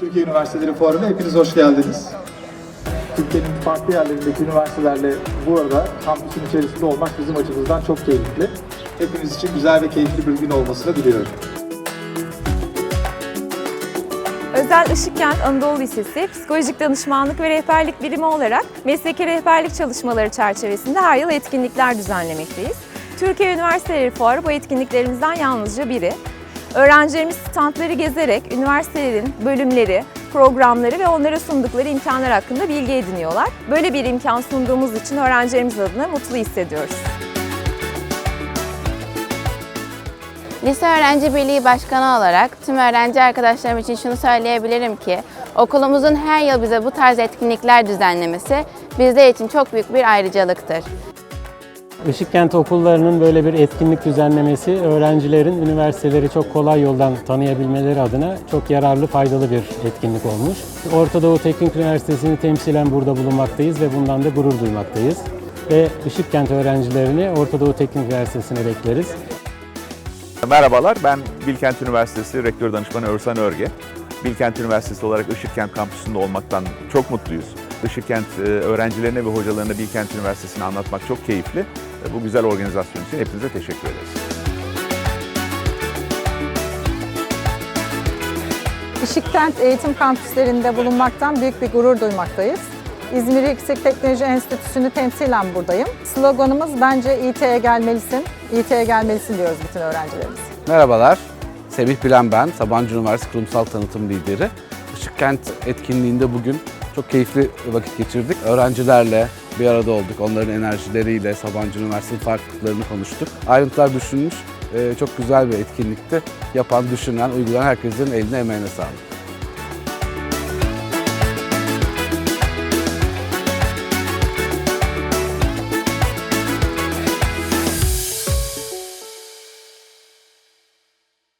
Türkiye Üniversiteleri Fuarı'na hepiniz hoş geldiniz. Türkiye'nin farklı yerlerindeki üniversitelerle bu arada kampüsün içerisinde olmak bizim açımızdan çok keyifli. Hepiniz için güzel ve keyifli bir gün olmasını diliyorum. Özel Işıkkent Anadolu Lisesi Psikolojik Danışmanlık ve Rehberlik Birimi olarak mesleki rehberlik çalışmaları çerçevesinde her yıl etkinlikler düzenlemekteyiz. Türkiye Üniversiteleri Fuarı bu etkinliklerimizden yalnızca biri. Öğrencilerimiz standları gezerek üniversitelerin bölümleri, programları ve onlara sundukları imkanlar hakkında bilgi ediniyorlar. Böyle bir imkan sunduğumuz için öğrencilerimiz adına mutlu hissediyoruz. Lise Öğrenci Birliği Başkanı olarak tüm öğrenci arkadaşlarım için şunu söyleyebilirim ki okulumuzun her yıl bize bu tarz etkinlikler düzenlemesi bizler için çok büyük bir ayrıcalıktır. Işıkkent okullarının böyle bir etkinlik düzenlemesi öğrencilerin üniversiteleri çok kolay yoldan tanıyabilmeleri adına çok yararlı, faydalı bir etkinlik olmuş. Orta Doğu Teknik Üniversitesi'ni temsilen burada bulunmaktayız ve bundan da gurur duymaktayız. Ve Işıkkent öğrencilerini Orta Doğu Teknik Üniversitesi'ne bekleriz. Merhabalar, ben Bilkent Üniversitesi Rektör Danışmanı Örsan Örge. Bilkent Üniversitesi olarak Işıkkent kampüsünde olmaktan çok mutluyuz. Işıkkent e, öğrencilerine ve hocalarına Bilkent Üniversitesi'ni anlatmak çok keyifli. E, Bu güzel organizasyon için hepinize teşekkür ederiz. Işıkkent eğitim kampüslerinde bulunmaktan büyük bir gurur duymaktayız. İzmir Yüksek Teknoloji Enstitüsü'nü temsilen buradayım. Sloganımız bence İT'ye gelmelisin, İT'ye gelmelisin diyoruz bütün öğrencilerimiz. Merhabalar, Semih Bilen ben, Sabancı Üniversitesi Kurumsal Tanıtım Lideri. Işıkkent etkinliğinde bugün çok keyifli vakit geçirdik. Öğrencilerle bir arada olduk, onların enerjileriyle Sabancı Üniversitesi farklılıklarını konuştuk. Ayrıntılar düşünmüş, e, çok güzel bir etkinlikti. Yapan, düşünen, uygulayan herkesin eline emeğine sağlık.